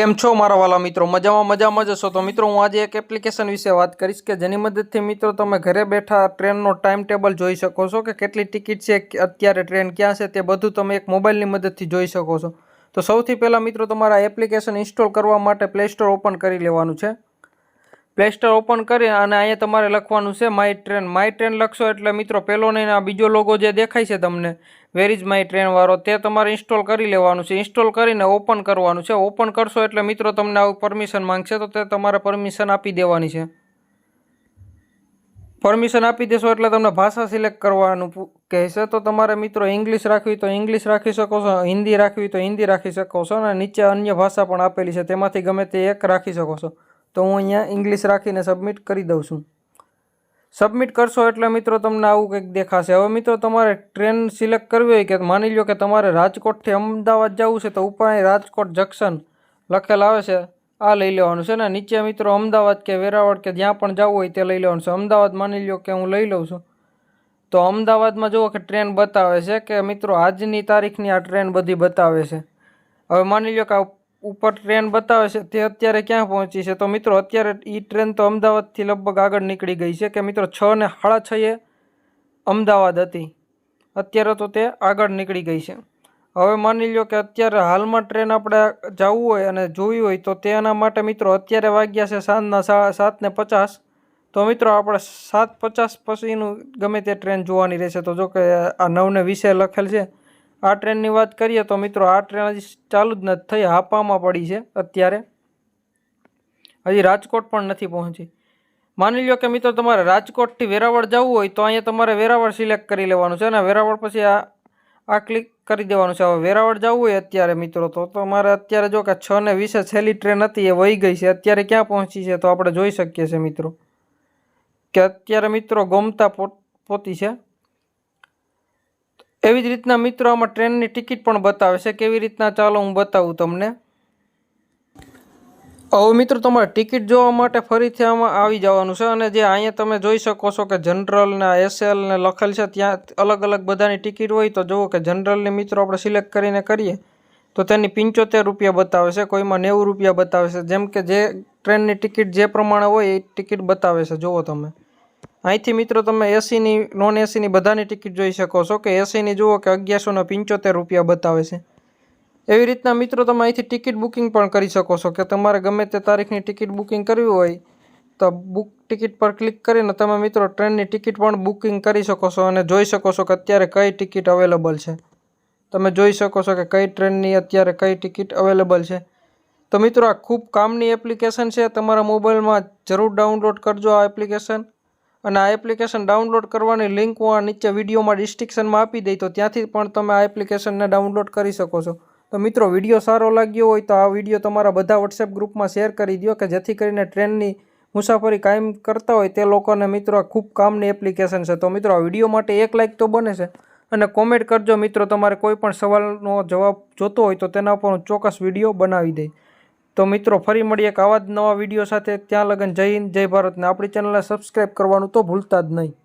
કેમ છો મારા વાલા મિત્રો? મજામાં મજામાં જ હશો. તો મિત્રો, હું આજે એક એપ્લિકેશન વિશે વાત કરીશ કે જેની મદદથી મિત્રો તમે ઘરે બેઠા ટ્રેનનો ટાઈમ ટેબલ જોઈ શકો છો કે કેટલી ટિકિટ છે અત્યારે ટ્રેન ક્યાં છે તે બધું તમે એક મોબાઈલની મદદથી જોઈ શકો છો. તો સૌથી પહેલાં મિત્રો, તમારા એપ્લિકેશન ઇન્સ્ટોલ કરવા માટે પ્લે સ્ટોર ઓપન કરી લેવાનું છે. પ્લે સ્ટોર ઓપન કરી અને અહીંયા તમારે લખવાનું છે માય ટ્રેન માય ટ્રેન લખશો એટલે મિત્રો પહેલો નહીં આ બીજો લોગો જે દેખાય છે તમને વેર ઇઝ માય ટ્રેનવાળો તે તમારે ઇન્સ્ટોલ કરી લેવાનું છે. ઇન્સ્ટોલ કરીને ઓપન કરવાનું છે. ઓપન કરશો એટલે મિત્રો તમને આવું પરમિશન માંગશે તો તે તમારે પરમિશન આપી દેવાની છે. પરમિશન આપી દેશો એટલે તમને ભાષા સિલેક્ટ કરવાનું કહેશે. તો તમારે મિત્રો ઇંગ્લિશ રાખવી તો ઇંગ્લિશ રાખી શકો છો. હિન્દી રાખવી તો હિન્દી રાખી શકો છો. અને નીચે અન્ય ભાષા પણ આપેલી છે. તેમાંથી ગમે તે એક રાખી શકો છો. તો હું અહીંયા ઇંગ્લિશ રાખીને સબમિટ કરી દઉં છું. સબમિટ કરશો એટલે મિત્રો તમને આવું કંઈક દેખાશે. હવે મિત્રો તમારે ટ્રેન સિલેક્ટ કરવી હોય કે માની લો કે તમારે રાજકોટથી અમદાવાદ જવું છે, તો ઉપર રાજકોટ જંકશન લખેલ આવે છે, આ લઈ લેવાનું છે ને. નીચે મિત્રો અમદાવાદ કે વેરાવળ કે જ્યાં પણ જવું હોય તે લઈ લેવાનું છે. અમદાવાદ માની લો કે હું લઈ લઉં છું. તો અમદાવાદમાં જુઓ કે ટ્રેન બતાવે છે કે મિત્રો આજની તારીખની આ ટ્રેન બધી બતાવે છે. હવે માની લો કે ઉપર ટ્રેન બતાવે છે, તે અત્યારે ક્યાં પહોંચી છે? તો મિત્રો, અત્યારે એ ટ્રેન તો અમદાવાદથી લગભગ આગળ નીકળી ગઈ છે કે મિત્રો, છ ને સાડા છએ અમદાવાદ હતી. અત્યારે તો તે આગળ નીકળી ગઈ છે. હવે માની લો કે અત્યારે હાલમાં ટ્રેન આપણે જવું હોય અને જોવી હોય, તો તેના માટે મિત્રો અત્યારે વાગ્યા છે સાંજના સાત ને પચાસ. તો મિત્રો, આપણે સાત પચાસ પછીનું ગમે તે ટ્રેન જોવાની રહેશે. તો જો કે આ નવને વીસે લખેલ છે. આ ટ્રેનની વાત કરીએ તો મિત્રો, આ ટ્રેન હજી ચાલુ જ નથી થઈ, હાપામાં પડી છે અત્યારે. હજી રાજકોટ પણ નથી પહોંચી. માની લો કે મિત્રો, તમારે રાજકોટથી વેરાવળ જવું હોય તો અહીંયા તમારે વેરાવળ સિલેક્ટ કરી લેવાનું છે અને વેરાવળ પછી આ આ ક્લિક કરી દેવાનું છે. હવે વેરાવળ જવું હોય અત્યારે મિત્રો, તો તમારે અત્યારે જો કે છ ને વીસે છેલ્લી ટ્રેન હતી, એ વહી ગઈ છે. અત્યારે ક્યાં પહોંચી છે તો આપણે જોઈ શકીએ છીએ મિત્રો. કે અત્યારે મિત્રો ગોમતા પોતી છે. એવી જ રીતના મિત્રો, આમાં ટ્રેનની ટિકિટ પણ બતાવે છે. કેવી રીતના ચાલો હું બતાવું તમને. હવે મિત્રો, તમારે ટિકિટ જોવા માટે ફરીથી આમાં આવી જવાનું છે અને જે અહીંયા તમે જોઈ શકો છો કે જનરલ ને એસએલ ને લખેલ છે, ત્યાં અલગ અલગ બધાની ટિકિટ હોય તો જુઓ કે જનરલની મિત્રો આપણે સિલેક્ટ કરીને કરીએ તો તેની પંચોતેર રૂપિયા બતાવે છે, કોઈમાં નેવું રૂપિયા બતાવે છે. જેમ કે જે ટ્રેનની ટિકિટ જે પ્રમાણે હોય એ ટિકિટ બતાવે છે. જુઓ તમે. અહીંથી મિત્રો તમે એસીની નોન એસીની બધાની ટિકિટ જોઈ શકો છો કે એસીની જુઓ કે અગિયારસો ને પંચોતેર રૂપિયા બતાવે છે. એવી રીતના મિત્રો તમે અહીંથી ટિકિટ બુકિંગ પણ કરી શકો છો કે તમારે ગમે તે તારીખની ટિકિટ બુકિંગ કરવી હોય તો બુક ટિકિટ પર ક્લિક કરીને તમે મિત્રો ટ્રેનની ટિકિટ પણ બુકિંગ કરી શકો છો અને જોઈ શકો છો કે અત્યારે કઈ ટિકિટ અવેલેબલ છે. તમે જોઈ શકો છો કે કઈ ટ્રેનની અત્યારે કઈ ટિકિટ અવેલેબલ છે. તો મિત્રો આ ખૂબ કામની એપ્લિકેશન છે, તમારા મોબાઈલમાં જરૂર ડાઉનલોડ કરજો આ એપ્લિકેશન. અને આ એપ્લિકેશન ડાઉનલોડ કરવાની લિંક હું આ નીચે વિડીયોમાં ડિસ્ક્રિપ્શનમાં આપી દઈ, તો ત્યાંથી પણ તમે આ એપ્લિકેશનને ડાઉનલોડ કરી શકો છો. તો મિત્રો, વીડિયો સારો લાગ્યો હોય તો આ વીડિયો તમારા બધા વોટ્સએપ ગ્રુપમાં શેર કરી દો કે જેથી કરીને ટ્રેનની મુસાફરી કાયમ કરતા હોય તે લોકોને મિત્રો ખૂબ કામની એપ્લિકેશન છે. તો મિત્રો, આ વીડિયો માટે એક લાઇક તો બને છે અને કોમેન્ટ કરજો મિત્રો, તમારે કોઈ પણ સવાલનો જવાબ જોતો હોય તો તેના પર હું ચોક્કસ વીડિયો બનાવી દઈ. તો મિત્રો, ફરી મળીએ એક આવા જ નવા વીડિયો સાથે. ત્યાં લગન જય હિન્દ, જય ભારતને આપણી ચેનલને સબસ્ક્રાઈબ કરવાનું તો ભૂલતા જ નહીં.